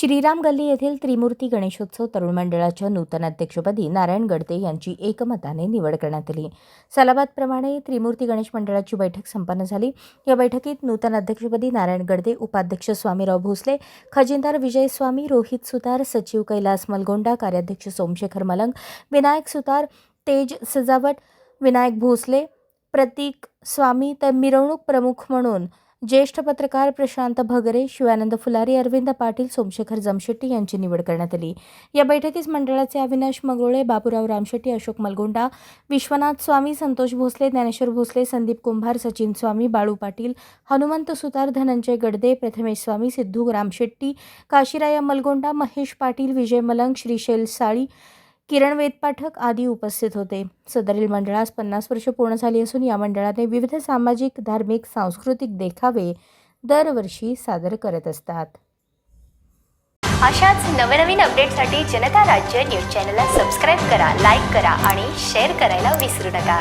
श्रीराम गल्ली येथील त्रिमूर्ती गणेशोत्सव तरुण मंडळाच्या नूतन अध्यक्षपदी नारायण गडते यांची एकमताने निवड करण्यात आली. सलाबादप्रमाणे त्रिमूर्ती गणेश मंडळाची बैठक संपन्न झाली. या बैठकीत नूतन अध्यक्षपदी नारायण गडदे उपाध्यक्ष स्वामीराव भोसले खजिनदार विजय स्वामी रोहित सुतार सचिव कैलास मलगोंडा कार्याध्यक्ष सोमशेखर मलंग विनायक सुतार तेज सजावट विनायक भोसले प्रतीक स्वामी तर मिरवणूक प्रमुख म्हणून ज्येष्ठ पत्रकार प्रशांत भगरे शिवानंद फुलारी अरविंद पाटील सोमशेखर जमशेट्टी यांची निवड करण्यात आली. या बैठकीस मंडळाचे अविनाश मंगळुळे बाबूराव रामशेट्टी अशोक मलगोंडा विश्वनाथ स्वामी संतोष भोसले ज्ञानेश्वर भोसले संदीप कुंभार सचिन स्वामी बाळू पाटील हनुमंत सुतार धनंजय गडदे प्रथमेश स्वामी सिद्धू रामशेट्टी काशीराया मलगोंडा महेश पाटील विजय मलंग श्रीशैल साळी किरण वेदपाठक आदी उपस्थित होते. सदरील मंडळास पन्नास वर्ष पूर्ण झाली असून या मंडळाने विविध सामाजिक धार्मिक सांस्कृतिक देखावे दरवर्षी सादर करत असतात. अशाच नवनवीन अपडेटसाठी जनता राज्य न्यूज चॅनलला सबस्क्राईब करा लाईक करा आणि शेअर करायला विसरू नका.